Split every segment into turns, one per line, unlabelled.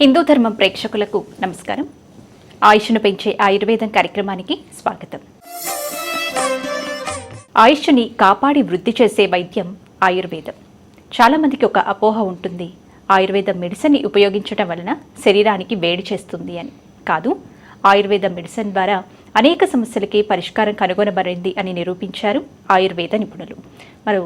హిందూ ధర్మం ప్రేక్షకులకు నమస్కారం. ఆయుష్ను పెంచే ఆయుర్వేదం కార్యక్రమానికి స్వాగతం. ఆయుష్ని కాపాడి వృద్ధి చేసే వైద్యం ఆయుర్వేదం. చాలామందికి ఒక అపోహ ఉంటుంది. ఆయుర్వేద మెడిసిన్ని ఉపయోగించడం వలన శరీరానికి వేడి చేస్తుంది అని. కాదు ఆయుర్వేద మెడిసిన్ ద్వారా అనేక సమస్యలకి పరిష్కారం కనుగొనబడింది అని నిరూపించారు ఆయుర్వేద నిపుణులు. మరి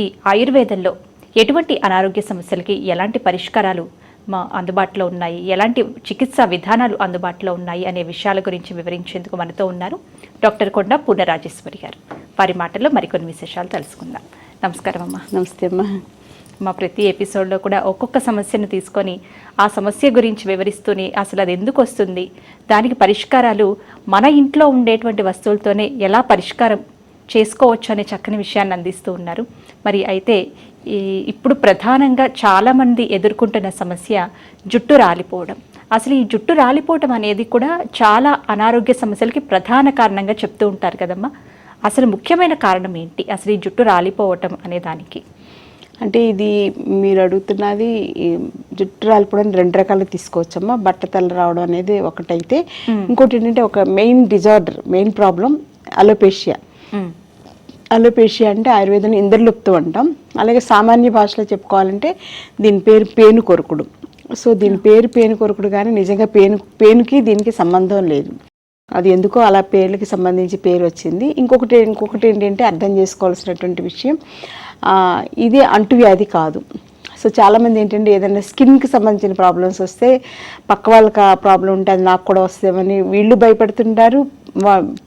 ఈ ఆయుర్వేదంలో ఎటువంటి అనారోగ్య సమస్యలకి ఎలాంటి పరిష్కారాలు మా అందుబాటులో ఉన్నాయి. ఎలాంటి చికిత్సా విధానాలు అందుబాటులో ఉన్నాయి అనే విషయాల గురించి వివరించేందుకు మనతో ఉన్నారు డాక్టర్ కొండ పూర్ణరాజేశ్వరి గారు. వారి మాటల్లో మరికొన్ని విశేషాలు తెలుసుకుందాం. నమస్కారం అమ్మా.
నమస్తే అమ్మా.
మా ప్రతి ఎపిసోడ్లో కూడా ఒక్కొక్క సమస్యను తీసుకొని ఆ సమస్య గురించి వివరిస్తూనే అసలు అది ఎందుకు వస్తుంది? దానికి పరిష్కారాలు మన ఇంట్లో ఉండేటువంటి వస్తువులతోనే ఎలా పరిష్కారం చేసుకోవచ్చు అనే చక్కని విషయాన్ని అందిస్తూ ఉన్నారు. మరి అయితే ఈ ఇప్పుడు ప్రధానంగా చాలామంది ఎదుర్కొంటున్న సమస్య జుట్టు రాలిపోవడం. అసలు ఈ జుట్టు రాలిపోవడం అనేది కూడా చాలా అనారోగ్య సమస్యలకి ప్రధాన కారణంగా చెప్తూ ఉంటారు కదమ్మా. అసలు ముఖ్యమైన కారణం ఏంటి? అసలు ఈ జుట్టు రాలిపోవటం అనే దానికి.
అంటే ఇది మీరు అడుగుతున్నది జుట్టు రాలిపోవడం రెండు రకాలు తీసుకోవచ్చమ్మా. బట్ట తెల్ల రావడం అనేది ఒకటైతే. ఇంకోటి ఏంటంటే ఒక main disorder main problem alopecia. Alopecia అంటే ఆయుర్వేదం ఇంద్రలుప్తు అంటాం. అలాగే సామాన్య భాషలో చెప్పుకోవాలంటే దీని పేరు పేను కొరుకుడు. సో దీని పేరు పేను కొరకుడు కానీ నిజంగా పేను పేనుకి దీనికి సంబంధం లేదు. అది ఎందుకో అలా పేర్లకి సంబంధించి పేరు వచ్చింది. ఇంకొకటి ఇంకొకటి ఏంటంటే అర్థం చేసుకోవాల్సినటువంటి విషయం ఇది అంటువ్యాధి కాదు. సో చాలామంది ఏంటంటే ఏదైనా స్కిన్కి సంబంధించిన ప్రాబ్లమ్స్ వస్తే పక్క వాళ్ళకి ఆ ప్రాబ్లం ఉంటే అది నాకు కూడా వస్తుందని వీళ్ళు భయపడుతుంటారు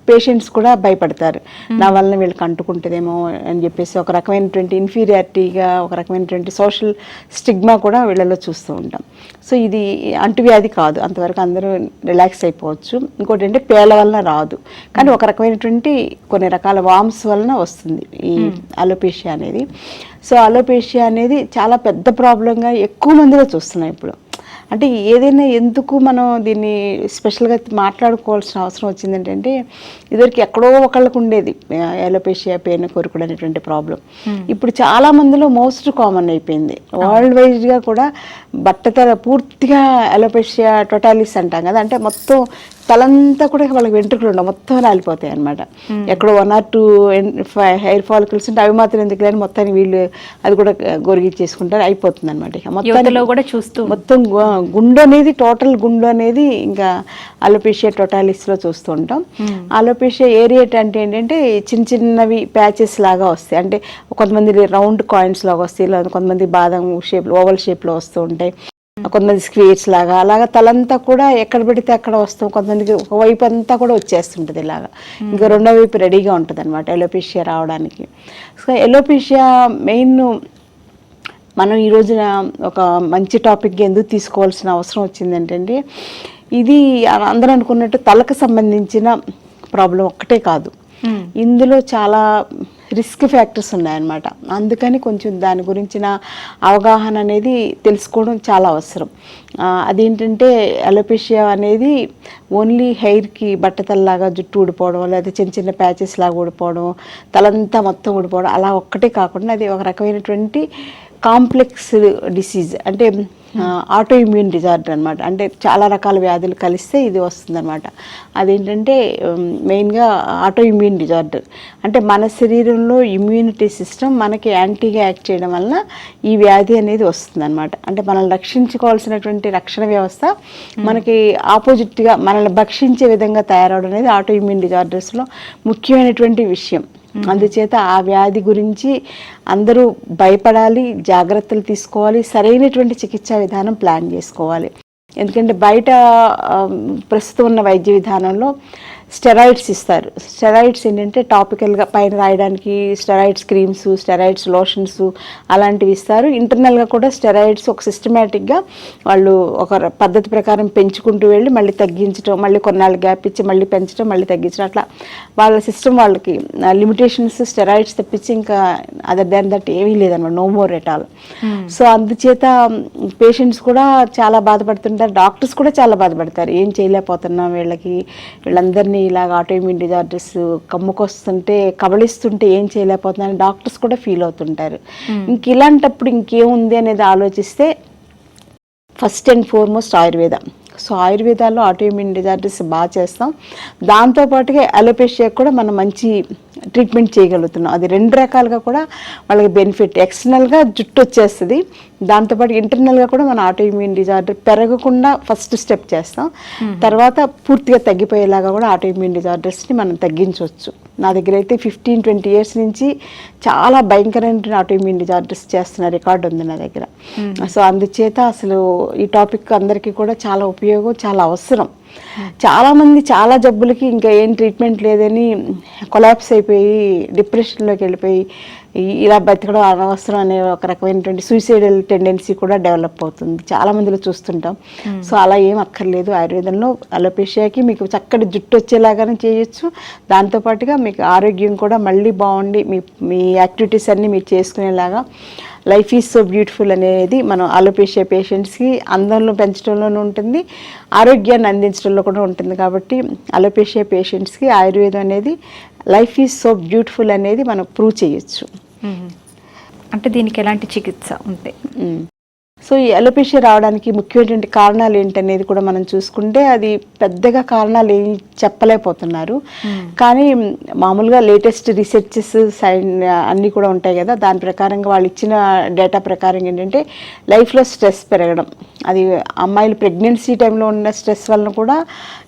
పేషెంట్స్ కూడా భయపడతారు. నా వలన వీళ్ళకి అంటుకుంటుందేమో అని చెప్పేసి ఒక రకమైనటువంటి ఇన్ఫీరియారిటీగా ఒక రకమైనటువంటి సోషల్ స్టిగ్మా కూడా వీళ్ళలో చూస్తూ ఉంటాం. సో ఇది అంటువ్యాధి కాదు. అంతవరకు అందరూ రిలాక్స్ అయిపోవచ్చు. ఇంకోటి అంటే పేల వలన రాదు. కానీ ఒక రకమైనటువంటి కొన్ని రకాల వామ్స్ వలన వస్తుంది ఈ అలోపేషియా అనేది. సో అలోపేషియా అనేది చాలా పెద్ద ప్రాబ్లంగా ఎక్కువ మందిలో చూస్తున్నాం ఇప్పుడు. అంటే ఏదైనా ఎందుకు మనం దీన్ని స్పెషల్గా మాట్లాడుకోవాల్సిన అవసరం వచ్చింది ఏంటంటే ఇదివరకు ఎక్కడో ఒకళ్ళకు ఉండేది ఎలోపేషియా పేను కొరుకుడు అనేటువంటి ప్రాబ్లం. ఇప్పుడు చాలా మందిలో మోస్ట్ కామన్ అయిపోయింది. వరల్డ్ వైజ్గా కూడా బట్టతల పూర్తిగా ఎలోపేషియా టొటాలిస్ అంటాం కదా అంటే మొత్తం తలంతా కూడా వాళ్ళకి వెంట్రుకలు ఉండవు. మొత్తం రాలిపోతాయి అనమాట ఎక్కడో one or two hair follicles ఉంటే అవి మాత్రం ఎందుకు లేని మొత్తాన్ని వీళ్ళు అది కూడా గొరిగిచ్చేసుకుంటారు అయిపోతుంది అనమాట ఇక
కూడా చూస్తూ
మొత్తం గుండు అనేది టోటల్ గుండు అనేది ఇంకా అలోపేషియా టోటాలిస్లో చూస్తూ ఉంటాం. అలోపేషియా ఏరియా అంటే ఏంటంటే చిన్న చిన్నవి ప్యాచెస్ లాగా వస్తాయి. అంటే కొంతమంది రౌండ్ కాయిన్స్ లాగా వస్తాయి కొంతమంది బాదం షేప్ ఓవల్ షేప్లో వస్తూ ఉంటాయి. కొంతమంది స్క్వేర్స్ లాగా అలాగా తలంతా కూడా ఎక్కడ పెడితే అక్కడ వస్తాం. కొంతమందికి ఒక వైపు అంతా కూడా వచ్చేస్తుంటుంది ఇలాగా. ఇంకా రెండో వైపు రెడీగా ఉంటుంది అనమాట ఎలోపేషియా రావడానికి. సో ఎలోపేషియా మెయిన్ మనం ఈ రోజున ఒక మంచి టాపిక్ ఎందుకు తీసుకోవాల్సిన అవసరం వచ్చింది ఏంటంటే ఇది అందరూ అనుకున్నట్టు తలకు సంబంధించిన ప్రాబ్లం ఒక్కటే కాదు. ఇందులో చాలా రిస్క్ ఫ్యాక్టర్స్ ఉన్నాయన్నమాట. అందుకని కొంచెం దాని గురించిన అవగాహన అనేది తెలుసుకోవడం చాలా అవసరం. అదేంటంటే అలోపేషియా అనేది ఓన్లీ హెయిర్కి బట్టతల్లాగా జుట్టు ఊడిపోవడం లేదా చిన్న చిన్న ప్యాచెస్ లాగా ఊడిపోవడం తలంతా మొత్తం ఊడిపోవడం అలా ఒక్కటే కాకుండా అది ఒక రకమైనటువంటి కాంప్లెక్స్ డిసీజ్ అంటే ఆటో ఇమ్యూన్ డిజార్డర్ అనమాట అంటే చాలా రకాల వ్యాధులు కలిస్తే ఇది వస్తుందన్నమాట. అదేంటంటే మెయిన్గా ఆటో ఇమ్యూన్ డిజార్డర్ అంటే మన శరీరంలో ఇమ్యూనిటీ సిస్టమ్ మనకి యాంటీగా యాక్ట్ చేయడం వలన ఈ వ్యాధి అనేది వస్తుందన్నమాట. అంటే మనల్ని రక్షించుకోవాల్సినటువంటి రక్షణ వ్యవస్థ మనకి ఆపోజిట్గా మనల్ని భక్షించే విధంగా తయారవడం అనేది ఆటో ఇమ్యూన్ డిజార్డర్స్లో ముఖ్యమైనటువంటి విషయం. అందుచేత ఆ వ్యాధి గురించి అందరూ భయపడాలి జాగ్రత్తలు తీసుకోవాలి సరైనటువంటి చికిత్సా విధానం ప్లాన్ చేసుకోవాలి. ఎందుకంటే బయట ప్రస్తుతం ఉన్న వైద్య విధానంలో స్టెరాయిడ్స్ ఇస్తారు. స్టెరాయిడ్స్ ఏంటంటే టాపికల్గా పైన రాయడానికి స్టెరాయిడ్స్ క్రీమ్స్ స్టెరాయిడ్స్ లోషన్స్ అలాంటివి ఇస్తారు. ఇంటర్నల్గా కూడా స్టెరాయిడ్స్ ఒక సిస్టమేటిక్గా వాళ్ళు ఒక పద్ధతి ప్రకారం పెంచుకుంటూ వెళ్ళి మళ్ళీ తగ్గించడం మళ్ళీ కొన్నాళ్ళు గ్యాప్ ఇచ్చి మళ్ళీ పెంచడం మళ్ళీ తగ్గించడం అట్లా వాళ్ళ సిస్టమ్ వాళ్ళకి లిమిటేషన్స్ స్టెరాయిడ్స్ తప్పించి ఇంకా అదర్ దాన్ దట్ ఏమీ లేదన్నమాట no more at all so అందుచేత పేషెంట్స్ కూడా చాలా బాధపడుతుంటారు. డాక్టర్స్ కూడా చాలా బాధపడతారు. ఏం చేయలేకపోతున్నాం వీళ్ళకి వీళ్ళందరినీ ఇలాగ ఆటోఇమ్యూన్ డిజార్డర్స్ కమ్ముకొస్తుంటే కబళిస్తుంటే ఏం చేయలేకపోతున్నారని డాక్టర్స్ కూడా ఫీల్ అవుతుంటారు. ఇంక ఇలాంటప్పుడు ఇంకేముంది అనేది ఆలోచిస్తే first and foremost Ayurveda. So ఆయుర్వేదాల్లో autoimmune disorders బాగా చేస్తాం. దాంతోపాటుగా అలోపేషియా కూడా మనం మంచి ట్రీట్మెంట్ చేయగలుగుతున్నాం. అది రెండు రకాలుగా కూడా వాళ్ళకి బెనిఫిట్. ఎక్స్టర్నల్గా జుట్టు వచ్చేస్తుంది. దాంతోపాటు ఇంటర్నల్గా కూడా మన ఆటోఇమ్యూన్ డిజార్డర్ పెరగకుండా ఫస్ట్ స్టెప్ చేస్తాం. తర్వాత పూర్తిగా తగ్గిపోయేలాగా కూడా ఆటోఇమ్యూన్ డిజార్డర్స్ని మనం తగ్గించవచ్చు. నా దగ్గర అయితే ఫిఫ్టీన్ ట్వంటీ ఇయర్స్ నుంచి చాలా భయంకరమైన ఆటోఇమ్యూన్ డిజార్డర్స్ చేస్తున్న రికార్డు ఉంది నా దగ్గర. సో అందుచేత అసలు ఈ టాపిక్ అందరికీ కూడా చాలా ఉపయోగం చాలా అవసరం. చాలా మంది చాలా జబ్బులకి ఇంకా ఏం ట్రీట్మెంట్ లేదని కొలాప్స్ అయిపోయి డిప్రెషన్లోకి వెళ్ళిపోయి ఇలా బతకడం అనవసరం అనే ఒక రకమైనటువంటి సూసైడల్ టెండెన్సీ కూడా డెవలప్ అవుతుంది. చాలా మందిలో చూస్తుంటాం. సో అలా ఏం అక్కర్లేదు. ఆయుర్వేదంలో అలోపేషియాకి మీకు చక్కటి జుట్టు వచ్చేలాగానే చేయొచ్చు. దాంతోపాటుగా మీకు ఆరోగ్యం కూడా మళ్ళీ బాగుండి మీ మీ యాక్టివిటీస్ అన్నీ మీరు చేసుకునేలాగా లైఫ్ ఈజ్ సో బ్యూటిఫుల్ అనేది మనం అలోపేషియా పేషెంట్స్కి అందంలో పెంచడంలోనూ ఉంటుంది. ఆరోగ్యాన్ని అందించడంలో కూడా ఉంటుంది. కాబట్టి అలోపేషియా పేషెంట్స్కి ఆయుర్వేదం అనేది లైఫ్ ఈజ్ సో బ్యూటిఫుల్ అనేది మనం ప్రూవ్ చేయొచ్చు.
అంటే దీనికి ఎలాంటి చికిత్స ఉంది
మ్మ్. సో ఈ అలోపేషియా రావడానికి ముఖ్యమైనటువంటి కారణాలు ఏంటనేది కూడా మనం చూసుకుంటే అది పెద్దగా కారణాలు ఏం చెప్పలేకపోతున్నారు. కానీ మామూలుగా లేటెస్ట్ రీసెర్చెస్ సైన్ అన్నీ కూడా ఉంటాయి కదా దాని ప్రకారంగా వాళ్ళు ఇచ్చిన డేటా ప్రకారం ఏంటంటే లైఫ్లో స్ట్రెస్ పెరగడం. అది అమ్మాయిలు ప్రెగ్నెన్సీ టైంలో ఉన్న స్ట్రెస్ వలన కూడా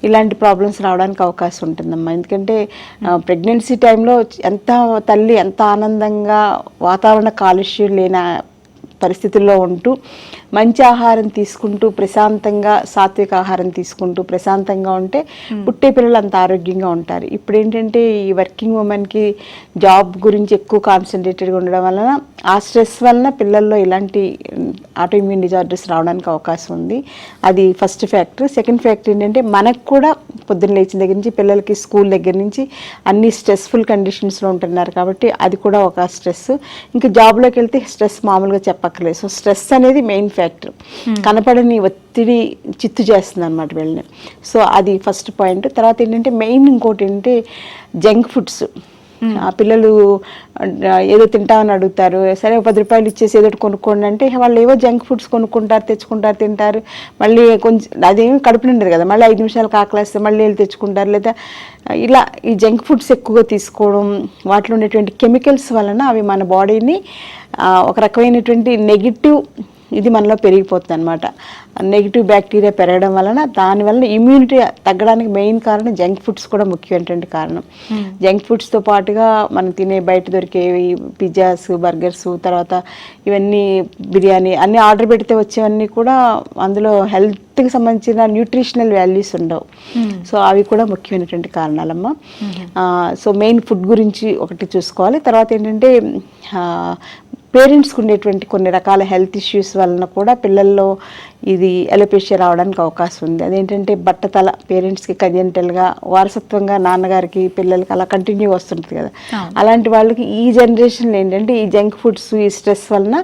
ఇలాంటి ప్రాబ్లమ్స్ రావడానికి అవకాశం ఉంటుందమ్మా. ఎందుకంటే ప్రెగ్నెన్సీ టైంలో ఎంత తల్లి ఎంత ఆనందంగా వాతావరణ కాలుష్యం లేని పరిస్థితుల్లో ఉంటూ మంచి ఆహారం తీసుకుంటూ ప్రశాంతంగా సాత్విక ఆహారం తీసుకుంటూ ప్రశాంతంగా ఉంటే పుట్టే పిల్లలు అంత ఆరోగ్యంగా ఉంటారు. ఇప్పుడు ఏంటంటే ఈ వర్కింగ్ ఉమెన్కి జాబ్ గురించి ఎక్కువ కాన్సన్ట్రేటెడ్గా ఉండడం వలన ఆ స్ట్రెస్ వలన పిల్లల్లో ఇలాంటి ఆటోఇమ్యూన్ డిజార్డర్స్ రావడానికి అవకాశం ఉంది. అది ఫస్ట్ ఫ్యాక్టర్ సెకండ్ ఫ్యాక్టర్ ఏంటంటే మనకు కూడా పొద్దున్న లేచిన దగ్గర నుంచి పిల్లలకి స్కూల్ దగ్గర నుంచి అన్ని స్ట్రెస్ఫుల్ కండిషన్స్లో ఉంటున్నారు కాబట్టి అది కూడా ఒక స్ట్రెస్ ఇంకా జాబ్లోకి వెళ్తే స్ట్రెస్ మామూలుగా చెప్పక్కర్లేదు. సో స్ట్రెస్ అనేది మెయిన్ ఫ్యాక్టర్ కనపడని ఒత్తిడి చిత్తు చేస్తుంది అనమాట వీళ్ళని. సో అది ఫస్ట్ పాయింట్ తర్వాత ఏంటంటే మెయిన్ ఇంకోటి ఏంటంటే జంక్ ఫుడ్స్ ఆ పిల్లలు ఏదో తింటామని అడుగుతారు. సరే పది రూపాయలు ఇచ్చేసి ఏదో కొనుక్కోండి అంటే వాళ్ళు ఏవో జంక్ ఫుడ్స్ కొనుక్కుంటారు తెచ్చుకుంటారు తింటారు. మళ్ళీ కొంచెం అదేమి కడుపు నిండదు కదా. మళ్ళీ ఐదు నిమిషాలు కాకలేస్తే మళ్ళీ వెళ్ళి తెచ్చుకుంటారు. లేదా ఇలా ఈ జంక్ ఫుడ్స్ ఎక్కువగా తీసుకోవడం వాటిలో ఉండేటువంటి కెమికల్స్ వలన అవి మన బాడీని ఒక రకమైనటువంటి నెగిటివ్ ఇది మనలో పెరిగిపోతుంది అనమాట నెగిటివ్ బ్యాక్టీరియా పెరగడం వలన దాని వలన ఇమ్యూనిటీ తగ్గడానికి మెయిన్ కారణం జంక్ ఫుడ్స్ కూడా ముఖ్యమైనటువంటి కారణం. జంక్ ఫుడ్స్తో పాటుగా మనం తినే బయట దొరికేవి పిజ్జాస్ బర్గర్స్ తర్వాత ఇవన్నీ బిర్యానీ అన్నీ ఆర్డర్ పెడితే వచ్చేవన్నీ కూడా అందులో హెల్త్కి సంబంధించిన న్యూట్రిషనల్ వాల్యూస్ ఉండవు. సో అవి కూడా ముఖ్యమైనటువంటి కారణాలమ్మా. సో మెయిన్ ఫుడ్ గురించి ఒకటి చూసుకోవాలి. తర్వాత ఏంటంటే పేరెంట్స్కి ఉండేటువంటి కొన్ని రకాల హెల్త్ ఇష్యూస్ వలన కూడా పిల్లల్లో ఇది ఎలోపేషియా రావడానికి అవకాశం ఉంది అదేంటంటే బట్టతల పేరెంట్స్కి కంజెంటల్గా వారసత్వంగా నాన్నగారికి పిల్లలకి అలా కంటిన్యూ వస్తుంటుంది కదా. అలాంటి వాళ్ళకి ఈ జనరేషన్లో ఏంటంటే ఈ జంక్ ఫుడ్స్ ఈ స్ట్రెస్ వలన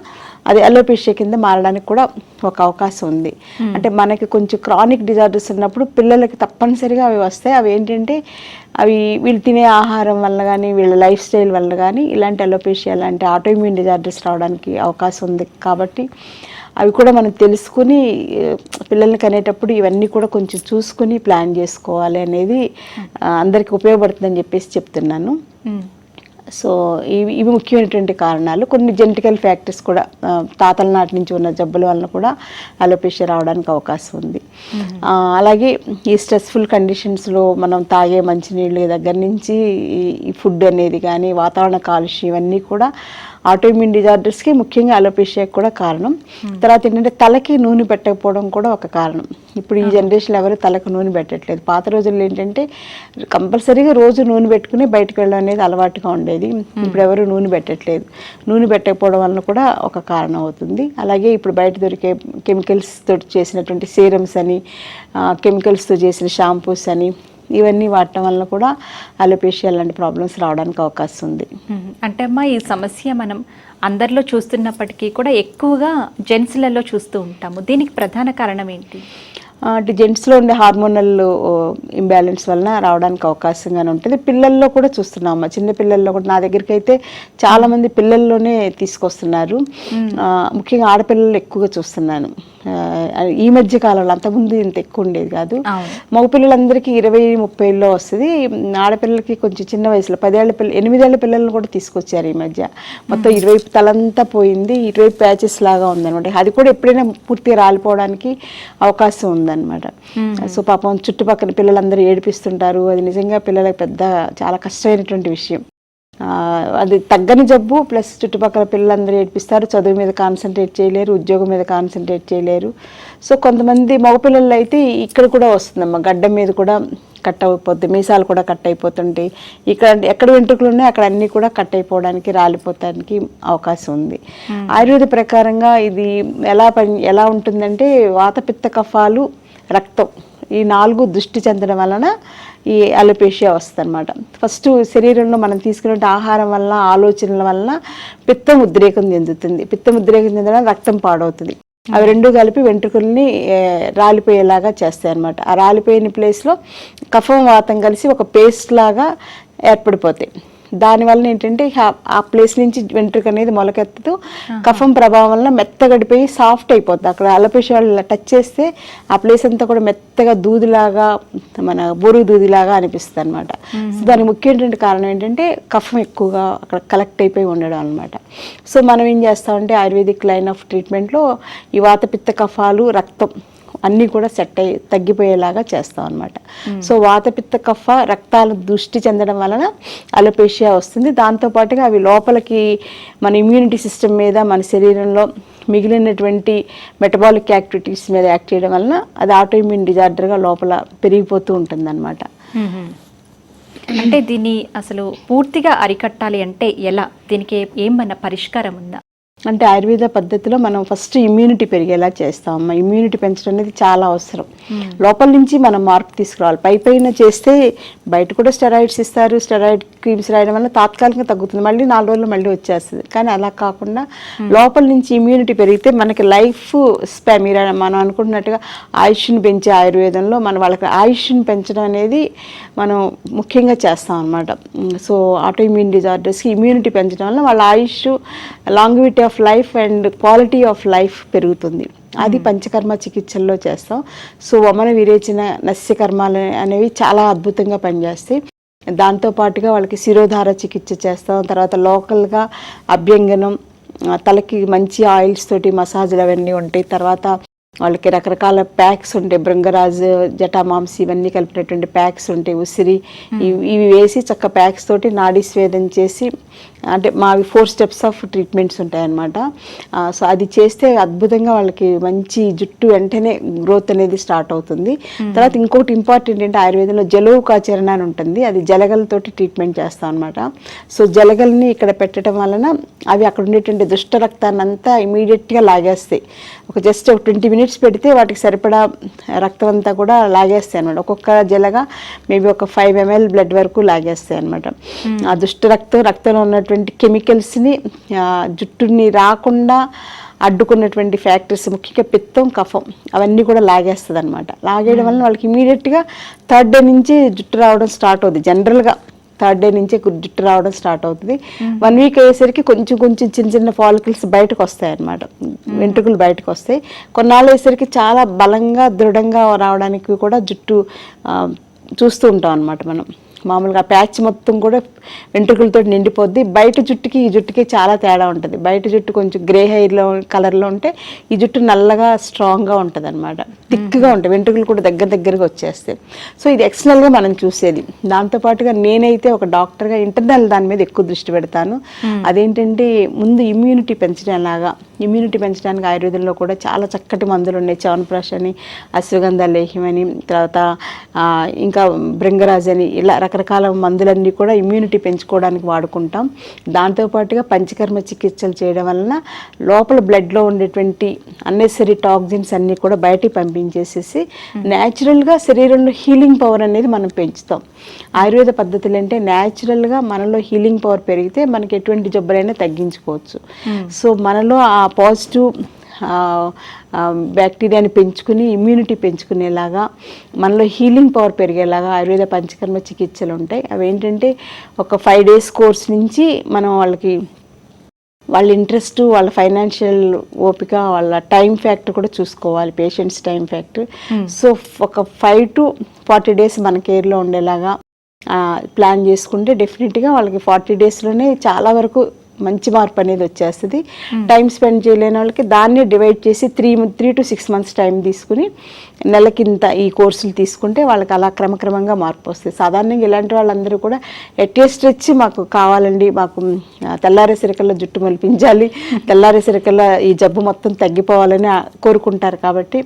అది అలోపేషియా కింద మారడానికి కూడా ఒక అవకాశం ఉంది. అంటే మనకి కొంచెం క్రానిక్ డిజార్డర్స్ ఉన్నప్పుడు పిల్లలకి తప్పనిసరిగా అవి వస్తాయి. అవి ఏంటంటే అవి వీళ్ళు తినే ఆహారం వల్ల కానీ వీళ్ళ లైఫ్ స్టైల్ వల్ల కానీ ఇలాంటి అలోపేషియా లాంటి ఆటోఇమ్యూన్ డిజార్డర్స్ రావడానికి అవకాశం ఉంది. కాబట్టి అవి కూడా మనం తెలుసుకుని పిల్లల్ని కనేటప్పుడు ఇవన్నీ కూడా కొంచెం చూసుకుని ప్లాన్ చేసుకోవాలి అనేది ఆ, అందరికీ ఉపయోగపడుతుందని చెప్పేసి చెప్తున్నాను.
మ్మ్.
సో ఇవి ఇవి ముఖ్యమైనటువంటి కారణాలు. కొన్ని జెనెటికల్ ఫ్యాక్టర్స్ కూడా తాతల నాటి నుంచి ఉన్న జబ్బుల వలన కూడా అలోపేషియా రావడానికి అవకాశం ఉంది. అలాగే ఈ స్ట్రెస్ఫుల్ కండిషన్స్లో మనం తాగే మంచినీళ్ళు దగ్గర నుంచి ఈ ఫుడ్ అనేది కానీ వాతావరణ కాలుష్యం ఇవన్నీ కూడా ఆటోఇమ్యూన్ డిజార్డర్స్కి ముఖ్యంగా అలోపేషియాకి కూడా కారణం. తర్వాత ఏంటంటే తలకి నూనె పెట్టకపోవడం కూడా ఒక కారణం. ఇప్పుడు ఈ జనరేషన్లో ఎవరు తలకు నూనె పెట్టట్లేదు. పాత రోజుల్లో ఏంటంటే కంపల్సరీగా రోజు నూనె పెట్టుకుని బయటకు వెళ్ళడం అనేది అలవాటుగా ఉండేది. ఇప్పుడు ఎవరు నూనె పెట్టట్లేదు. నూనె పెట్టకపోవడం వలన కూడా ఒక కారణం అవుతుంది. అలాగే ఇప్పుడు బయట దొరికే కెమికల్స్ తోటి చేసినటువంటి సీరమ్స్ అని కెమికల్స్తో చేసిన షాంపూస్ అని ఇవన్నీ వాడటం వలన కూడా అలోపేషియా లాంటి ప్రాబ్లమ్స్ రావడానికి అవకాశం ఉంది.
అంటే అమ్మా ఈ సమస్య మనం అందరిలో చూస్తున్నప్పటికీ కూడా ఎక్కువగా జెంట్స్లలో చూస్తూ ఉంటాము. దీనికి ప్రధాన కారణం ఏంటి?
అంటే జెంట్స్లో ఉండే హార్మోనల్ ఇంబ్యాలెన్స్ వలన రావడానికి అవకాశంగానే ఉంటుంది. పిల్లల్లో కూడా చూస్తున్నాం చిన్న పిల్లల్లో కూడా నా దగ్గరికి అయితే చాలా మంది పిల్లల్లోనే తీసుకొస్తున్నారు. ముఖ్యంగా ఆడపిల్లలు ఎక్కువగా చూస్తున్నాను. ఈ మధ్య కాలంలో అంతకుముందు ఇంత ఎక్కువ ఉండేది కాదు. మగపిల్లలందరికీ ఇరవై ముప్పైలో వస్తుంది. ఆడపిల్లలకి కొంచెం చిన్న వయసులో పదేళ్ళ పిల్ల ఎనిమిదేళ్ళ పిల్లల్ని కూడా తీసుకొచ్చారు ఈ మధ్య. మొత్తం ఇటువైపు తలంతా పోయింది. ఇటువైపు ప్యాచెస్ లాగా ఉందన్నమాట. అది కూడా ఎప్పుడైనా పూర్తిగా రాలిపోవడానికి అవకాశం ఉందన్నమాట. సో పాపం చుట్టుపక్కల పిల్లలందరూ ఏడిపిస్తుంటారు. అది నిజంగా పిల్లలకు పెద్ద చాలా కష్టమైనటువంటి విషయం. అది తగ్గని జబ్బు ప్లస్ చుట్టుపక్కల పిల్లలందరూ ఏడిపిస్తారు. చదువు మీద కాన్సన్ట్రేట్ చేయలేరు ఉద్యోగం మీద కాన్సన్ట్రేట్ చేయలేరు. సో కొంతమంది మగపిల్లలు అయితే ఇక్కడ కూడా వస్తుందమ్మా. గడ్డం మీద కూడా కట్ అయిపోతుంది మీసాలు కూడా కట్ అయిపోతుంటాయి. ఇక్కడ ఎక్కడ వెంట్రుకలు ఉన్నాయి అక్కడ అన్నీ కూడా కట్ అయిపోవడానికి రాలిపోవడానికి అవకాశం ఉంది. ఆయుర్వేద ప్రకారంగా ఇది ఎలా పని ఎలా ఉంటుందంటే వాతపిత్త కఫాలు రక్తం ఈ నాలుగు దృష్టి చెందడం వలన ఈ అలోపేషియా వస్తుంది అనమాట ఫస్ట్ శరీరంలో మనం తీసుకునే ఆహారం వల్ల ఆలోచనల వలన పిత్తం ఉద్రేకం చెందుతుంది. పిత్తం ఉద్రేకం చెందడం రక్తం పాడవుతుంది. అవి రెండు కలిపి వెంట్రుకల్ని రాలిపోయేలాగా చేస్తాయి అనమాట ఆ రాలిపోయిన ప్లేస్లో కఫం వాతం కలిసి ఒక పేస్ట్ లాగా ఏర్పడిపోతాయి. దానివల్ల ఏంటంటే ఆ- ప్లేస్ నుంచి వెంట్రుక అనేది మొలకెత్తుతూ కఫం ప్రభావం వల్ల మెత్తగడిపోయి సాఫ్ట్ అయిపోతుంది అక్కడ అలపేష వాళ్ళు టచ్ చేస్తే ఆ ప్లేస్ అంతా కూడా మెత్తగా దూదిలాగా మన బోరుగు దూదిలాగా అనిపిస్తుంది అనమాట సో దానికి ముఖ్యమైనటువంటి కారణం ఏంటంటే కఫం ఎక్కువగా అక్కడ కలెక్ట్ అయిపోయి ఉండడం అనమాట సో మనం ఏం చేస్తామంటే ఆయుర్వేదిక్ లైన్ ఆఫ్ ట్రీట్మెంట్లో ఈ వాతపిత్త కఫాలు రక్తం అన్నీ కూడా సెట్ అయ్యి తగ్గిపోయేలాగా చేస్తాం అనమాట సో వాతపిత్త కఫ రక్తాలు దృష్టి చెందడం వలన అలోపేషియా వస్తుంది. దాంతోపాటుగా అవి లోపలికి మన ఇమ్యూనిటీ సిస్టమ్ మీద మన శరీరంలో మిగిలినటువంటి మెటబాలిక్ యాక్టివిటీస్ మీద యాక్ట్ చేయడం వలన అది ఆటో ఇమ్యూన్ డిజార్డర్గా లోపల పెరిగిపోతూ ఉంటుంది
మ్మ్. అంటే దీన్ని అసలు పూర్తిగా అరికట్టాలి అంటే ఎలా? దీనికి ఏమన్నా పరిష్కారం ఉందా?
అంటే ఆయుర్వేద పద్ధతిలో మనం ఫస్ట్ ఇమ్యూనిటీ పెరిగేలా చేస్తాం అమ్మ. ఇమ్యూనిటీ పెంచడం అనేది చాలా అవసరం. లోపల నుంచి మనం మార్పు తీసుకురావాలి. పై పైన చేస్తే బయట కూడా స్టెరాయిడ్స్ ఇస్తారు. స్టెరాయిడ్ క్రీమ్స్ రాయడం వల్ల తాత్కాలికంగా తగ్గుతుంది. మళ్ళీ నాలుగు రోజులు మళ్ళీ వచ్చేస్తుంది. కానీ అలా కాకుండా లోపల నుంచి ఇమ్యూనిటీ పెరిగితే మనకి లైఫ్ స్పా మీరు మనం అనుకుంటున్నట్టుగా ఆయుష్ని పెంచే ఆయుర్వేదంలో మన వాళ్ళకి ఆయుష్ని పెంచడం అనేది మనం ముఖ్యంగా చేస్తాం అనమాట సో ఆటో ఇమ్యూన్ డిజార్డర్స్కి ఇమ్యూనిటీ పెంచడం వల్ల వాళ్ళ ఆయుష్ longevity of life and quality of life పెరుగుతుంది. అది పంచకర్మ చికిత్సల్లో చేస్తాం. సో వమన విరేచన నస్యకర్మాలు అనేవి చాలా అద్భుతంగా పనిచేస్తాయి. దాంతో పాటుగా వాళ్ళకి శిరోధార చికిత్స చేస్తాం. తర్వాత లోకల్గా అభ్యంగనం తలకి మంచి ఆయిల్స్ తోటి మసాజులు అవన్నీ ఉంటాయి. తర్వాత వాళ్ళకి రకరకాల ప్యాక్స్ ఉంటాయి. భృంగరాజ్ జటామాంసి ఇవన్నీ కలిపినటువంటి ప్యాక్స్ ఉంటాయి. ఉసిరి ఇవి ఇవి వేసి చక్క ప్యాక్స్ తోటి నాడీ స్వేదం చేసి అంటే మావి ఫోర్ స్టెప్స్ ఆఫ్ ట్రీట్మెంట్స్ ఉంటాయన్నమాట. సో అది చేస్తే అద్భుతంగా వాళ్ళకి మంచి జుట్టు వెంటనే గ్రోత్ అనేది స్టార్ట్ అవుతుంది. తర్వాత ఇంకోటి ఇంపార్టెంట్ ఏంటంటే ఆయుర్వేదంలో జలౌకాచరణ అని ఉంటుంది. అది జలగలతోటి ట్రీట్మెంట్ చేస్తాం అనమాట సో జలగల్ని ఇక్కడ పెట్టడం వలన అవి అక్కడ ఉండేటువంటి దుష్ట రక్తాన్ని అంతా ఇమీడియట్గా లాగేస్తాయి. ఒక జస్ట్ ఒక ట్వంటీ మినిట్స్ పెడితే వాటికి సరిపడా రక్తం అంతా కూడా లాగేస్తాయి అనమాట ఒక్కొక్క జలగా మేబీ ఒక ఫైవ్ ఎంఎల్ బ్లడ్ వరకు లాగేస్తాయి అనమాట ఆ దుష్ట రక్తం రక్తంలో ఉన్నటువంటి కెమికల్స్ని జుట్టుని రాకుండా అడ్డుకున్నటువంటి ఫ్యాక్టరీస్ ముఖ్యంగా పిత్తం కఫం అవన్నీ కూడా లాగేస్తుంది అనమాట లాగేయడం వల్ల వాళ్ళకి ఇమీడియట్గా థర్డ్ డే నుంచి జుట్టు రావడం స్టార్ట్ అవుతుంది జనరల్గా థర్డ్ డే నుంచే జుట్టు రావడం స్టార్ట్ అవుతుంది వన్ వీక్ అయ్యేసరికి కొంచెం కొంచెం చిన్న చిన్న ఫాలికల్స్ బయటకు వస్తాయి అన్నమాట వెంట్రుకలు బయటకు వస్తాయి. కొన్నాళ్ళు అయ్యేసరికి చాలా బలంగా దృఢంగా రావడానికి కూడా జుట్టు చూస్తూ ఉంటాం అన్నమాట మనం. మామూలుగా ప్యాచ్ మొత్తం కూడా వెంట్రుకలతో నిండిపోద్ది. బయట జుట్టుకి ఈ జుట్టుకి చాలా తేడా ఉంటుంది. బయట జుట్టు కొంచెం గ్రే హెయిర్లో కలర్లో ఉంటే ఈ జుట్టు నల్లగా స్ట్రాంగ్గా ఉంటుంది అనమాట థిక్గా ఉంటాయి వెంట్రుకలు కూడా దగ్గర దగ్గరగా వచ్చేస్తాయి. సో ఇది ఎక్స్టర్నల్గా మనం చూసేది. దాంతోపాటుగా నేనైతే ఒక డాక్టర్గా ఇంటర్నల్ దాని మీద ఎక్కువ దృష్టి పెడతాను. అదేంటంటే ముందు ఇమ్యూనిటీ పెంచడం లాగా ఇమ్యూనిటీ పెంచడానికి ఆయుర్వేదంలో కూడా చాలా చక్కటి మందులు ఉన్నాయి. చవనప్రాష్ అని అశ్వగంధ లేహ్యం అని తర్వాత ఇంకా భృంగరాజ్ అని ఇలా రకరకాల మందులన్నీ కూడా ఇమ్యూనిటీ పెంచుకోవడానికి వాడుకుంటాం. దాంతోపాటుగా పంచకర్మ చికిత్సలు చేయడం వలన లోపల బ్లడ్లో ఉండేటువంటి అన్నెసరీ టాక్సిన్స్ అన్నీ కూడా బయటికి పంపించేసేసి న్యాచురల్గా శరీరంలో హీలింగ్ పవర్ అనేది మనం పెంచుతాం. ఆయుర్వేద పద్ధతులు అంటే న్యాచురల్గా మనలో హీలింగ్ పవర్ పెరిగితే మనకి ఎటువంటి జబ్బులైనా తగ్గించుకోవచ్చు. సో మనలో ఆ పాజిటివ్ బ్యాక్టీరియాని పెంచుకుని ఇమ్యూనిటీ పెంచుకునేలాగా మనలో హీలింగ్ పవర్ పెరిగేలాగా ఆయుర్వేద పంచకర్మ చికిత్సలు ఉంటాయి. అవి ఏంటంటే ఒక ఫైవ్ డేస్ కోర్స్ నుంచి మనం వాళ్ళకి వాళ్ళ ఇంట్రెస్ట్ వాళ్ళ ఫైనాన్షియల్ ఓపిక వాళ్ళ టైం ఫ్యాక్టర్ కూడా చూసుకోవాలి. పేషెంట్స్ టైం ఫ్యాక్టర్ సో ఒక ఫైవ్ టు ఫార్టీ డేస్ మన కేర్లో ఉండేలాగా ప్లాన్ చేసుకుంటే డెఫినెట్గా వాళ్ళకి ఫార్టీ డేస్లోనే చాలా వరకు మంచి మార్పు అనేది వచ్చేస్తుంది. టైం స్పెండ్ చేయలేని వాళ్ళకి దాన్ని డివైడ్ చేసి three three to six months time తీసుకుని నెలకింత ఈ కోర్సులు తీసుకుంటే వాళ్ళకి అలా క్రమక్రమంగా మార్పు వస్తుంది సాధారణంగా ఇలాంటి వాళ్ళందరూ కూడా ఎట్టేస్ట్ వచ్చి మాకు కావాలండి మాకు తెల్లారే సిరకల్లో జుట్టు మలిపించాలి తెల్లారే సిరకల్లో ఈ జబ్బు మొత్తం తగ్గిపోవాలని కోరుకుంటారు కాబట్టి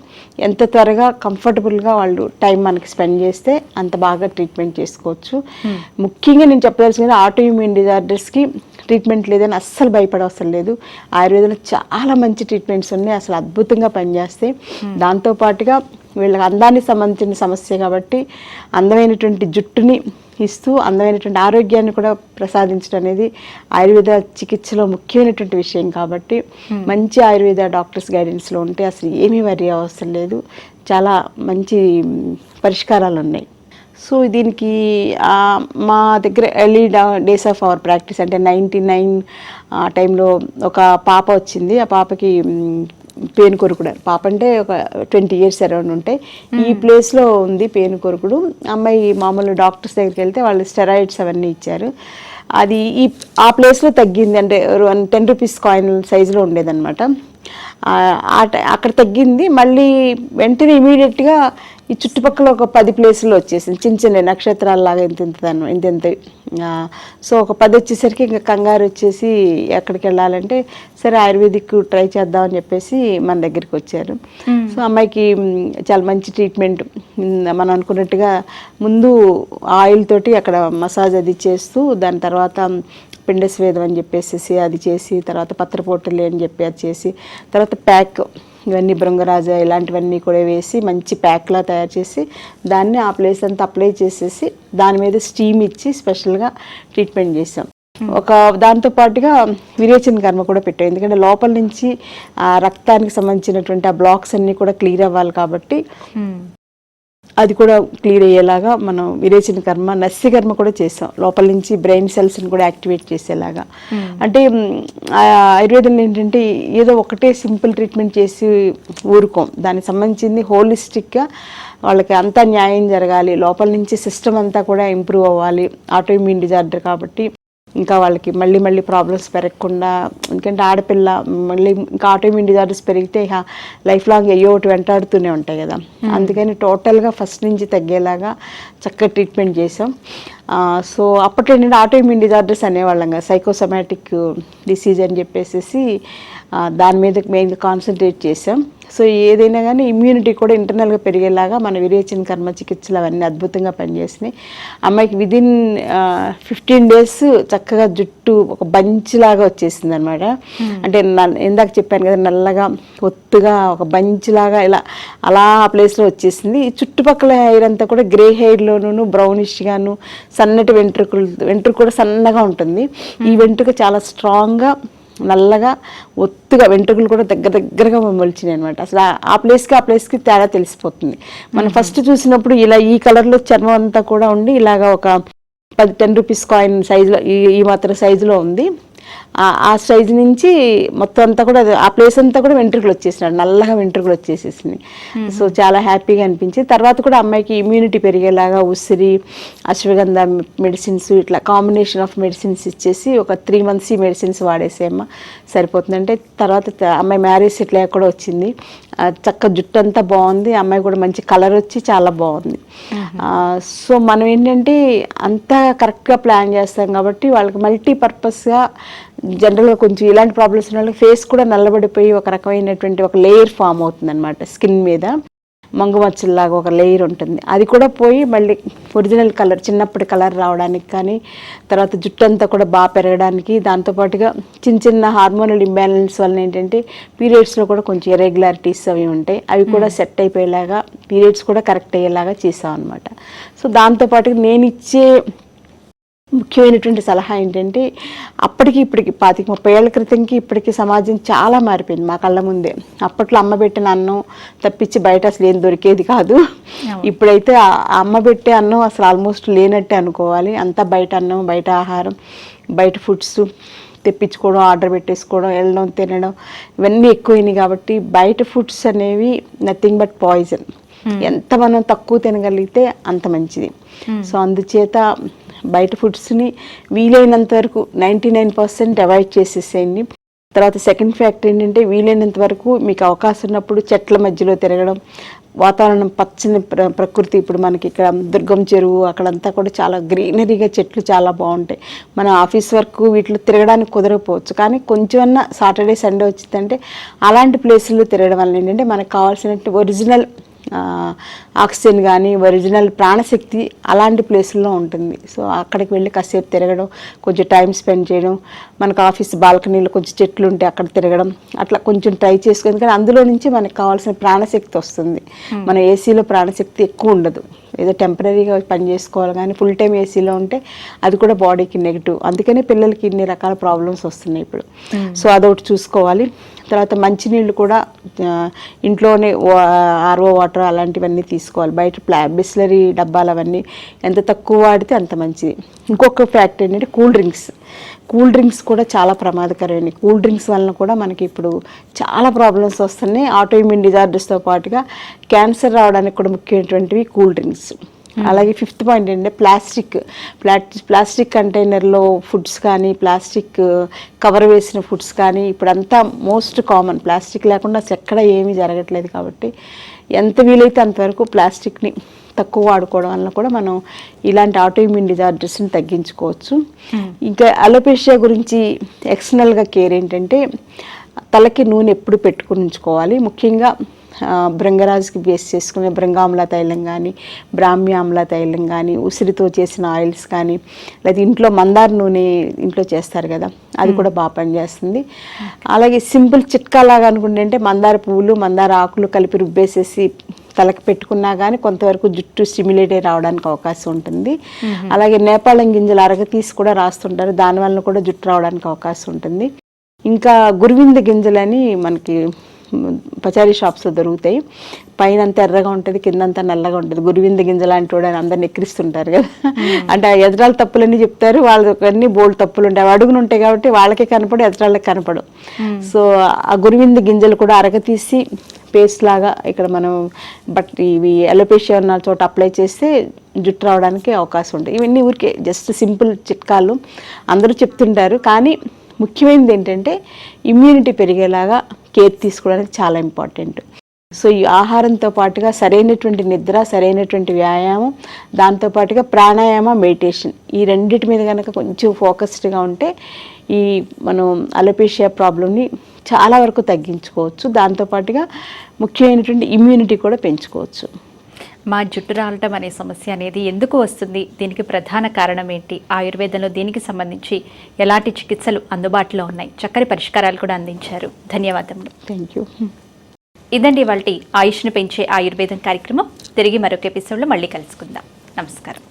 ఎంత త్వరగా కంఫర్టబుల్గా వాళ్ళు టైం మనకి స్పెండ్ చేస్తే అంత బాగా ట్రీట్మెంట్ చేసుకోవచ్చు. ముఖ్యంగా నేను చెప్పదలసింది ఆటో ఇమ్యూన్ డిజార్డర్స్కి ట్రీట్మెంట్ లేదని అస్సలు భయపడవసరం లేదు. ఆయుర్వేదంలో చాలా మంచి ట్రీట్మెంట్స్ ఉన్నాయి అసలు అద్భుతంగా పనిచేస్తాయి. దాంతోపాటుగా వీళ్ళకి అందానికి సంబంధించిన సమస్య కాబట్టి అందమైనటువంటి జుట్టుని ఇస్తూ అందమైనటువంటి ఆరోగ్యాన్ని కూడా ప్రసాదించడం అనేది ఆయుర్వేద చికిత్సలో ముఖ్యమైనటువంటి విషయం కాబట్టి మంచి ఆయుర్వేద డాక్టర్స్ గైడెన్స్లో ఉంటే అసలు ఏమీ వరి అవసరం లేదు. చాలా మంచి పరిష్కారాలు ఉన్నాయి. సో దీనికి మా దగ్గర early days of our practice అంటే నైంటీ నైన్ ఆ టైంలో ఒక పాప వచ్చింది. ఆ పాపకి పేను కొరుకుడు పాప అంటే ఒక ట్వంటీ ఇయర్స్ అరౌండ్ ఉంటాయి ఈ ప్లేస్లో ఉంది పేను కొరుకుడు అమ్మాయి మామూలు డాక్టర్స్ దగ్గరికి వెళ్తే వాళ్ళు స్టెరాయిడ్స్ అవన్నీ ఇచ్చారు. అది ఈ ఆ ప్లేస్లో తగ్గింది. అంటే టెన్ రూపీస్ కాయిన్ సైజులో ఉండేదన్నమాట. అక్కడ తగ్గింది. మళ్ళీ వెంటనే ఇమీడియట్గా ఈ చుట్టుపక్కల ఒక పది ప్లేసులు వచ్చేసింది. చిన్న చిన్న నక్షత్రాలలాగా ఇంత ఇంత దాని- ఇంత ఇంత సో ఒక పది వచ్చేసరికి ఇంకా కంగారు వచ్చేసి ఎక్కడికి వెళ్ళాలంటే సరే ఆయుర్వేదిక్ ట్రై చేద్దామని చెప్పేసి మన దగ్గరికి వచ్చారు. సో అమ్మాయికి చాలా మంచి ట్రీట్మెంట్. మనం అనుకున్నట్టుగా ముందు ఆయిల్ తోటి అక్కడ మసాజ్ అది చేస్తూ దాని తర్వాత పిండ స్వేదం అని చెప్పేసి అది చేసి తర్వాత పత్రపోటలి అని చెప్పి అది చేసి తర్వాత ప్యాక్ ఇవన్నీ భృంగరాజ ఇలాంటివన్నీ కూడా వేసి మంచి ప్యాక్లా తయారు చేసి దాన్ని ఆ ప్లేస్ అంతా అప్లై చేసేసి దాని మీద స్టీమ్ ఇచ్చి స్పెషల్గా ట్రీట్మెంట్ చేసాం ఒక దాంతో పాటుగా విరేచన కర్మ కూడా పెట్టాం. ఎందుకంటే లోపల నుంచి ఆ రక్తానికి సంబంధించినటువంటి ఆ బ్లాక్స్ అన్నీ కూడా క్లియర్ అవ్వాలి కాబట్టి అది కూడా క్లియర్ అయ్యేలాగా మనం విరేచన కర్మ నస్సి కర్మ కూడా చేసాం లోపల నుంచి బ్రెయిన్ సెల్స్ని కూడా యాక్టివేట్ చేసేలాగా. అంటే మ్, ఆ ఆయుర్వేదంలో ఏంటంటే ఏదో ఒకటే సింపుల్ ట్రీట్మెంట్ చేసి ఊరుకోం. దానికి సంబంధించింది హోలిస్టిక్గా వాళ్ళకి అంతా న్యాయం జరగాలి. లోపల నుంచి సిస్టమ్ అంతా కూడా ఇంప్రూవ్ అవ్వాలి. ఆటో ఇమ్యూన్ డిజార్డర్ కాబట్టి ఇంకా వాళ్ళకి మళ్ళీ మళ్ళీ ప్రాబ్లమ్స్ పెరగకుండా ఎందుకంటే ఆడపిల్ల మళ్ళీ ఇంకా ఆటోమిన్ డిజార్డర్స్ పెరిగితే లైఫ్ లాంగ్ అయ్యో ఒకటి వెంటాడుతూనే ఉంటాయి కదా. అందుకని టోటల్గా ఫస్ట్ నుంచి తగ్గేలాగా చక్కగా ట్రీట్మెంట్ చేసాం సో అప్పట్లో ఏంటంటే ఆటోమిన్ డిజార్డర్స్ అనేవాళ్ళం కదా సైకోసమాటిక్ డిసీజ్ అని చెప్పేసి దాని మీద మెయిన్గా కాన్సన్ట్రేట్ చేసాం సో ఏదైనా కానీ ఇమ్యూనిటీ కూడా ఇంటర్నల్గా పెరిగేలాగా మన విరేచన కర్మ చికిత్సలు అవన్నీ అద్భుతంగా పనిచేసినాయి. అమ్మాయికి విదిన్ ఫిఫ్టీన్ డేస్ చక్కగా జుట్టు ఒక బంచ్ లాగా వచ్చేసింది అనమాట అంటే నల్- ఇందాక చెప్పాను కదా నల్లగా ఒత్తుగా ఒక బంచ్ లాగా ఇలా అలా ఆ ప్లేస్లో వచ్చేసింది. ఈ చుట్టుపక్కల హెయిర్ అంతా కూడా గ్రే హెయిర్లోను బ్రౌనిష్ గాను సన్నటి వెంట్రుకలు వెంట్రుక కూడా సన్నగా ఉంటుంది. ఈ వెంట్రుక చాలా స్ట్రాంగ్గా నల్లగా ఒత్తుగా వెంట్రుకలు కూడా దగ్గర దగ్గరగా మొలిచినాయి అనమాట అసలు ఆ- ప్లేస్కి ఆ ప్లేస్కి తేడా తెలిసిపోతుంది. మనం ఫస్ట్ చూసినప్పుడు ఇలా ఈ కలర్లో చర్మం అంతా కూడా ఉండి ఇలాగా ఒక పది టెన్ రూపీస్ కాయిన్ సైజులో ఈ మాత్రం సైజులో ఉంది. ఆ- సైజు నుంచి మొత్తం అంతా కూడా అది- ఆ ప్లేస్ అంతా కూడా వెంట్రుకలు వచ్చేసినాడు. నల్లగా వెంట్రుకలు వచ్చేసేసింది. సో చాలా హ్యాపీగా అనిపించింది. తర్వాత కూడా అమ్మాయికి ఇమ్యూనిటీ పెరిగేలాగా ఉసిరి అశ్వగంధ మెడిసిన్స్ ఇట్లా కాంబినేషన్ ఆఫ్ మెడిసిన్స్ ఇచ్చేసి ఒక త్రీ మంత్స్ ఈ మెడిసిన్స్ వాడేసేమ్మా సరిపోతుంది. అంటే తర్వాత అమ్మాయి మ్యారేజ్ సెటిల్ అయ్యాక కూడా వచ్చింది. చక్క జుట్టు అంతా బాగుంది. అమ్మాయి కూడా మంచి కలర్ వచ్చి చాలా బాగుంది. సో మనం ఏంటంటే అంతా కరెక్ట్గా ప్లాన్ చేస్తాం కాబట్టి వాళ్ళకి మల్టీపర్పస్గా జనరల్గా కొంచెం ఇలాంటి ప్రాబ్లమ్స్ ఉన్న వాళ్ళకి ఫేస్ కూడా నల్లబడిపోయి ఒక రకమైనటువంటి ఒక లేయర్ ఫామ్ అవుతుంది అనమాట స్కిన్ మీద మంగుమచ్చల్లాగా ఒక లేయర్ ఉంటుంది. అది కూడా పోయి మళ్ళీ ఒరిజినల్ కలర్ చిన్నప్పటి కలర్ రావడానికి కానీ తర్వాత జుట్టు అంతా కూడా బాగా పెరగడానికి దాంతోపాటుగా చిన్న చిన్న హార్మోనల్ ఇంబ్యాలెన్స్ వలన ఏంటంటే పీరియడ్స్లో కూడా కొంచెం ఇరెగ్యులారిటీస్ అవి ఉంటాయి. అవి కూడా సెట్ అయిపోయేలాగా పీరియడ్స్ కూడా కరెక్ట్ అయ్యేలాగా చేసాం అనమాట సో దాంతోపాటుగా నేను ఇచ్చే ముఖ్యమైనటువంటి సలహా ఏంటంటే అప్పటికి ఇప్పటికి పాతిక ముప్పై ఏళ్ళ క్రితంకి ఇప్పటికి సమాజం చాలా మారిపోయింది మా కళ్ళ ముందే. అప్పట్లో అమ్మ పెట్టిన అన్నం తప్పించి బయట అసలు ఏం దొరికేది కాదు. ఇప్పుడైతే అమ్మ పెట్టే అన్నం అసలు ఆల్మోస్ట్ లేనట్టే అనుకోవాలి. అంతా బయట అన్నం బయట ఆహారం బయట ఫుడ్స్ తెప్పించుకోవడం ఆర్డర్ పెట్టేసుకోవడం వెళ్ళడం తినడం ఇవన్నీ ఎక్కువైనాయి కాబట్టి బయట ఫుడ్స్ అనేవి నథింగ్ బట్ పాయిజన్. ఎంత మనం తక్కువ తినగలిగితే అంత మంచిది. సో అందుచేత బయట ఫుడ్స్ని వీలైనంత వరకు నైంటీ నైన్ పర్సెంట్ అవాయిడ్ చేసేసేయండి. తర్వాత సెకండ్ ఫ్యాక్ట్ ఏంటంటే వీలైనంత వరకు మీకు అవకాశం ఉన్నప్పుడు చెట్ల మధ్యలో తిరగడం వాతావరణం పచ్చని ప్ర ప్రకృతి ఇప్పుడు మనకి ఇక్కడ దుర్గం చెరువు అక్కడంతా కూడా చాలా గ్రీనరీగా చెట్లు చాలా బాగుంటాయి. మన ఆఫీస్ వర్క్ వీటిలో తిరగడానికి కుదరకపోవచ్చు. కానీ కొంచెమన్నా సాటర్డే సండే వచ్చిందంటే అలాంటి ప్లేసుల్లో తిరగడం వల్ల ఏంటంటే మనకు కావాల్సినట్టు ఒరిజినల్ ఆక్సిజన్ కానీ ఒరిజినల్ ప్రాణశక్తి అలాంటి ప్లేసుల్లో ఉంటుంది. సో అక్కడికి వెళ్ళి కాసేపు తిరగడం కొంచెం టైం స్పెండ్ చేయడం మనకు ఆఫీస్ బాల్కనీలో కొంచెం చెట్లు ఉంటే అక్కడ తిరగడం అట్లా కొంచెం ట్రై చేసుకుని కానీ అందులో నుంచి మనకు కావాల్సిన ప్రాణశక్తి వస్తుంది. మన ఏసీలో ప్రాణశక్తి ఎక్కువ ఉండదు. ఏదో టెంపరీగా పని చేసుకోవాలి. కానీ ఫుల్ టైం ఏసీలో ఉంటే అది కూడా బాడీకి నెగిటివ్ అందుకనే పిల్లలకి ఇన్ని రకాల ప్రాబ్లమ్స్ వస్తున్నాయి ఇప్పుడు. సో అదొకటి చూసుకోవాలి. తర్వాత మంచినీళ్ళు కూడా ఇంట్లోనే ఆర్ఓ వాటర్ అలాంటివన్నీ తీసుకోవాలి. బయట ప్లా బిస్లరీ డబ్బాలు అవన్నీ ఎంత తక్కువ వాడితే అంత మంచిది. ఇంకొక ఫ్యాక్ట్ ఏంటంటే కూల్ డ్రింక్స్ కూల్ డ్రింక్స్ కూడా చాలా ప్రమాదకరమైనవి. కూల్ డ్రింక్స్ వలన కూడా మనకి ఇప్పుడు చాలా ప్రాబ్లమ్స్ వస్తున్నాయి. ఆటోఇమ్యూన్ డిజార్డర్స్తో పాటుగా క్యాన్సర్ రావడానికి కూడా ముఖ్యమైనటువంటివి కూల్ డ్రింక్స్. అలాగే ఫిఫ్త్ పాయింట్ ఏంటంటే ప్లాస్టిక్. ప్లాస్టిక్ ప్లాస్టిక్ కంటైనర్లో ఫుడ్స్ కానీ ప్లాస్టిక్ కవర్ వేసిన ఫుడ్స్ కానీ ఇప్పుడంతా మోస్ట్ కామన్. ప్లాస్టిక్ లేకుండా అసలు ఎక్కడ ఏమీ జరగట్లేదు కాబట్టి ఎంత వీలైతే అంతవరకు ప్లాస్టిక్ని తక్కువ వాడుకోవడం వల్ల కూడా మనం ఇలాంటి ఆటోఇమ్యూన్ డిజార్డర్స్ని తగ్గించుకోవచ్చు. ఇంకా అలోపేషియా గురించి ఎక్స్టర్నల్గా కేర్ ఏంటంటే తలకి నూనె ఎప్పుడు పెట్టుకుని ఉంచుకోవాలి. ముఖ్యంగా భృంగరాజుకి బేస్ చేసుకునే భృంగామ్ల తైలం కానీ బ్రాహ్మ్యామ్ల తైలం కానీ ఉసిరితో చేసిన ఆయిల్స్ కానీ లేదా ఇంట్లో మందార నూనె ఇంట్లో చేస్తారు కదా అది కూడా బాగా పనిచేస్తుంది. అలాగే సింపుల్ చిట్కా లాగా అనుకుంటే అంటే మందార పువ్వులు మందార ఆకులు కలిపి రుబ్బేసేసి తలకి పెట్టుకున్నా కానీ కొంతవరకు జుట్టు స్టిమ్యులేట్ అయి రావడానికి అవకాశం ఉంటుంది. అలాగే నేపాళం గింజలు అరగ తీసి కూడా రాస్తుంటారు దానివల్ల కూడా జుట్టు రావడానికి అవకాశం ఉంటుంది. ఇంకా గురువింద గింజలని మనకి పచారీ షాప్స్లో దొరుకుతాయి. పైన అంతా ఎర్రగా ఉంటుంది కిందంతా నల్లగా ఉంటుంది. గురువింద గింజ లాంటి వాడు అని అందరిని ఎక్కిరిస్తుంటారు కదా. అంటే ఆ ఎదురాల తప్పులన్నీ చెప్తారు. వాళ్ళకి అన్ని బోల్డ్ తప్పులు ఉంటాయి. అవి అడుగులు ఉంటాయి కాబట్టి వాళ్ళకే కనపడు ఎదురాళ్ళకి కనపడు సో ఆ గురువింద గింజలు కూడా అరగతీసి పేస్ట్ లాగా ఇక్కడ మనం బట్ ఇవి ఎలోపేషియా ఉన్న చోట అప్లై చేస్తే జుట్టు రావడానికి అవకాశం ఉంటుంది. ఇవన్నీ ఊరికే జస్ట్ సింపుల్ చిట్కాలు అందరూ చెప్తుంటారు. కానీ ముఖ్యమైనది ఏంటంటే ఇమ్యూనిటీ పెరిగేలాగా కేర్ తీసుకోవడానికి చాలా ఇంపార్టెంట్. సో ఈ ఆహారంతో పాటుగా సరైనటువంటి నిద్ర సరైనటువంటి వ్యాయామం దాంతో పాటుగా ప్రాణాయామ మెడిటేషన్ ఈ రెండిటి మీద కనుక కొంచెం ఫోకస్డ్గా ఉంటే ఈ మనం అలోపేషియా ప్రాబ్లమ్ని చాలా వరకు తగ్గించుకోవచ్చు. దాంతోపాటుగా ముఖ్యమైనటువంటి ఇమ్యూనిటీ కూడా పెంచుకోవచ్చు.
మా జుట్టు రాలటం అనే సమస్య అనేది ఎందుకు వస్తుంది? దీనికి ప్రధాన కారణం ఏంటి? ఆయుర్వేదంలో దీనికి సంబంధించి ఎలాంటి చికిత్సలు అందుబాటులో ఉన్నాయి? చక్కని పరిష్కారాలు కూడా అందించారు. ధన్యవాదములు.
థ్యాంక్ యూ
ఇదండి వాళ్ళ ఆయుష్ను పెంచే ఆయుర్వేదం కార్యక్రమం. తిరిగి మరొక ఎపిసోడ్లో మళ్ళీ కలుసుకుందాం. నమస్కారం.